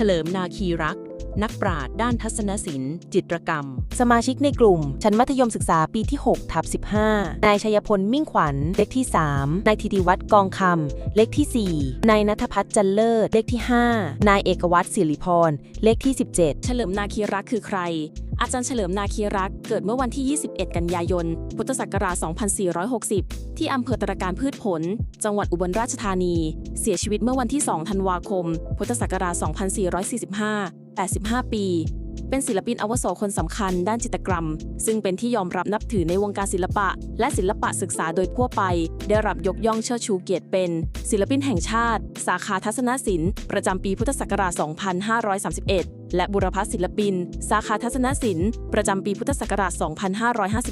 เฉลิมนาคีรัก นักปราชญ์ด้านทัศนศิลป์ จิตรกรรม สมาชิกในกลุ่ม ชั้นมัธยมศึกษาปีที่6ทับ15 นายชัยพลมิ่งขวัญ เลขที่ 3 นายธิติวัฒน์กองคำ เลขที่ 4 นายนัทพัฒน์จันเลิศ เลขที่ 5 นายเอกวัตรศิริพร เลขที่ 17 เฉลิมนาคีรักคือใคร อาจารย์เฉลิมนาคีรัก เกิดเมื่อวันที่ 21 กันยายน พุทธศักราช 2460 ที่อำเภอตรการพืชผล จังหวัดอุบลราชธานี เสียชีวิตเมื่อวันที่ 2 ธันวาคม พุทธศักราช 2445 85 ปี เป็นศิลปินอาวุโสคนสำคัญด้านจิตรกรรม ซึ่งเป็นที่ยอมรับนับถือในวงการศิลปะ และศิลปะศึกษาโดยทั่วไป ได้รับยกย่องเชิดชูเกียรติเป็น ศิลปินแห่งชาติ สาขาทัศนศิลป์ประจำปีพุทธศักราช 2531 และบุรพศิลปิน สาขาทัศนศิลป์ประจำปีพุทธศักราช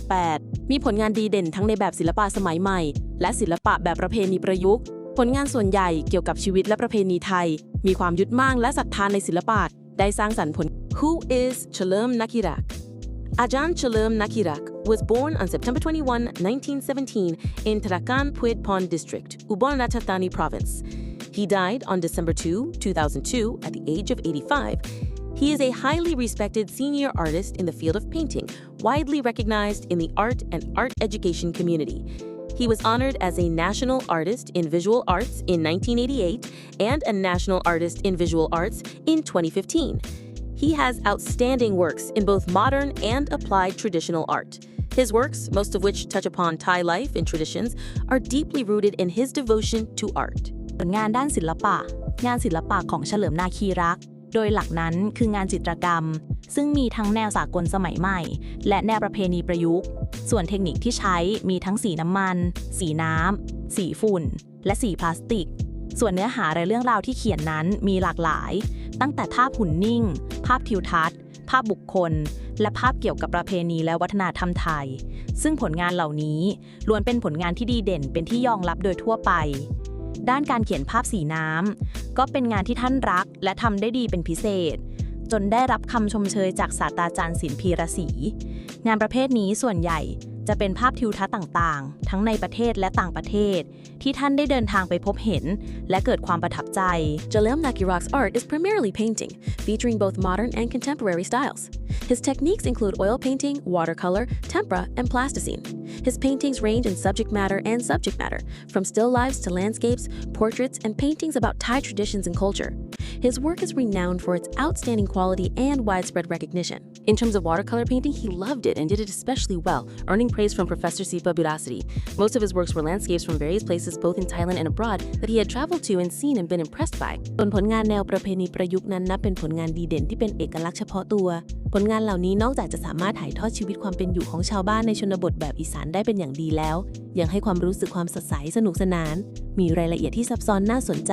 2558 มีผลงานดีเด่นทั้งในแบบศิลปะสมัยใหม่ และศิลปะแบบประเพณีประยุกต์ผลงานส่วนใหญ่เกี่ยวกับชีวิตและประเพณีไทย มีความยึดมั่นและศรัทธานในศิลปะ ได้สร้างสรรค์ผล Who is Chalem Nakirak? Ajahn Chalem Nakirak was born on September 21, 1917 in Tarakan Puet Pond District, Ubon Ratchathani Province. He died on December 2, 2002 at the age of 85. He is a highly respected senior artist in the field of painting, widely recognized in the art and art education community. He was honored as a National Artist in Visual Arts in 1988 and a National Artist in Visual Arts in 2015. He has outstanding works in both modern and applied traditional art. His works, most of which touch upon Thai life and traditions, are deeply rooted in his devotion to art. ผลงานด้านศิลปะ งานศิลปะของเฉลิมนาคีรัก โดยหลักนั้นคืองานจิตรกรรม ซึ่งมีทั้งแนวสากลสมัยใหม่ และแนวประเพณีประยุกต์ ส่วนเทคนิคที่ใช้มีทั้งสีน้ำมัน สีน้ำ สีฝุ่น และสีพลาสติก ส่วนเนื้อหาและเรื่องราวที่เขียนนั้นมีหลากหลาย ตั้งแต่ภาพหุ่นนิ่ง ภาพทิวทัศน์ ภาพบุคคล และภาพเกี่ยวกับประเพณีและวัฒนธรรมไทย ซึ่งผลงานเหล่านี้ล้วนเป็นผลงานที่ดีเด่นเป็นที่ยอมรับโดยทั่วไป ด้านการเขียนภาพสีน้ำก็เป็นงานที่ท่านรัก และทำได้ดีเป็นพิเศษ จนได้รับคำชมเชยจากศาสตราจารย์ศิลพีรศรีงานประเภทนี้ส่วนใหญ่ จะเป็นภาพทิวทัศน์ต่างๆ ทั้งในประเทศและต่างประเทศ ที่ท่านได้เดินทางไปพบเห็น และเกิดความประทับใจ Jalem Nakirak's art is primarily painting, featuring both modern and contemporary styles. His techniques include oil painting, watercolor, tempera, and plasticine. His paintings range in subject matter and subject matter, from still lifes to landscapes, portraits, and paintings about Thai traditions and culture. His work is renowned for its outstanding quality and widespread recognition. In terms of watercolor painting, he loved it and did it especially well, earning praise from Professor Sipa Budasity. Most of his works were landscapes from various places both in Thailand and abroad that he had traveled to and seen and been impressed by. ส่วนผลงานแนวประเพณีประยุกต์นั้นนับเป็นผลงานดีเด่นที่เป็นเอกลักษณ์เฉพาะตัว ผ ลงานเหล่านี้นอกจากจะสามารถถ่ายทอดชีวิตความเป็นอยู่ของชาวบ้านในชนบทแบบอีสานได้เป็นอย่างดีแล้ว ยังให้ความรู้สึกความสดใสสนุกสนาน มีรายละเอียดที่ซับซ้อนน่าสนใจ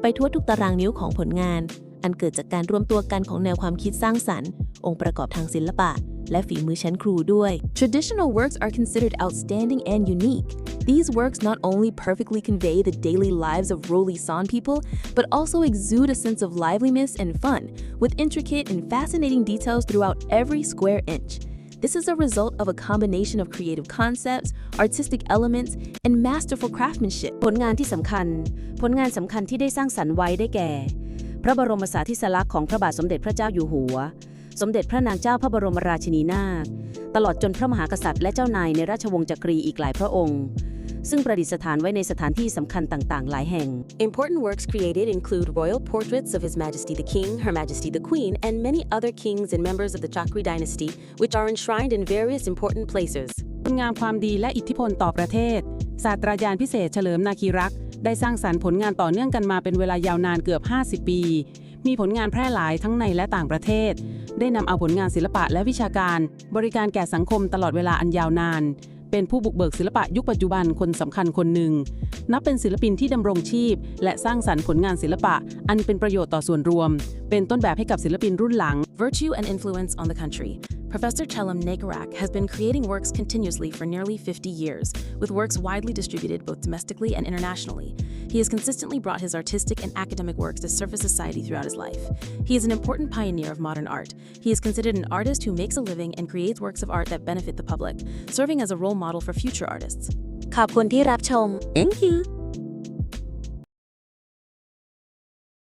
ไปทั่วทุกตารางนิ้วของผลงาน อันเกิดจากการรวมตัวกันของแนวความคิดสร้างสรรค์ องค์ประกอบทางศิลปะ และฝีมือชั้นครูด้วย Traditional works are considered outstanding and unique. These works not only perfectly convey the daily lives of Roli San people, but also exude a sense of liveliness and fun, with intricate and fascinating details throughout every square inch. This is a result of a combination of creative concepts, artistic elements, and masterful craftsmanship. ผลงานที่สำคัญ ผลงานสำคัญที่ได้สร้างสรรค์ไว้ได้แก่ พระบรมสาธิสลักษณ์ของพระบาทสมเด็จพระเจ้าอยู่หัว สมเด็จพระนางเจ้าพระบรมราชินีนาถตลอดจนพระมหากษัตริย์และเจ้านายในราชวงศ์จักรีอีกหลายพระองค์ ซึ่งประดิษฐานไว้ในสถานที่สำคัญต่าง ๆ หลายแห่ง Important works created include royal portraits of His Majesty the King, Her Majesty the Queen, and many other kings and members of the Chakri dynasty, which are enshrined in various important places. คุณงามความดีและอิทธิพลต่อประเทศ ศาสตราจารย์พิเศษเฉลิมนาคีรักได้สร้างสรรค์ผลงานต่อเนื่องกันมาเป็นเวลายาวนานเกือบ 50 ปี มีผลงานแพร่หลายทั้งในและต่างประเทศ ได้นำเอาผลงานศิลปะและวิชาการ บริการแก่สังคมตลอดเวลาอันยาวนาน เป็นผู้บุกเบิกศิลปะยุคปัจจุบันคนสำคัญคนหนึ่ง นับเป็นศิลปินที่ดำรงชีพ และสร้างสรรค์ผลงานศิลปะ อันเป็นประโยชน์ต่อส่วนรวม เป็นต้นแบบให้กับศิลปินรุ่นหลัง Virtue and influence on the country. Professor Chellam Nekarak has been creating works continuously for nearly 50 years, with works widely distributed both domestically and internationally. He has consistently brought his artistic and academic works to surface society throughout his life. He is an important pioneer of modern art. He is considered an artist who makes a living and creates works of art that benefit the public, serving as a role model for future artists. ขอบคุณที่รับชม Thank you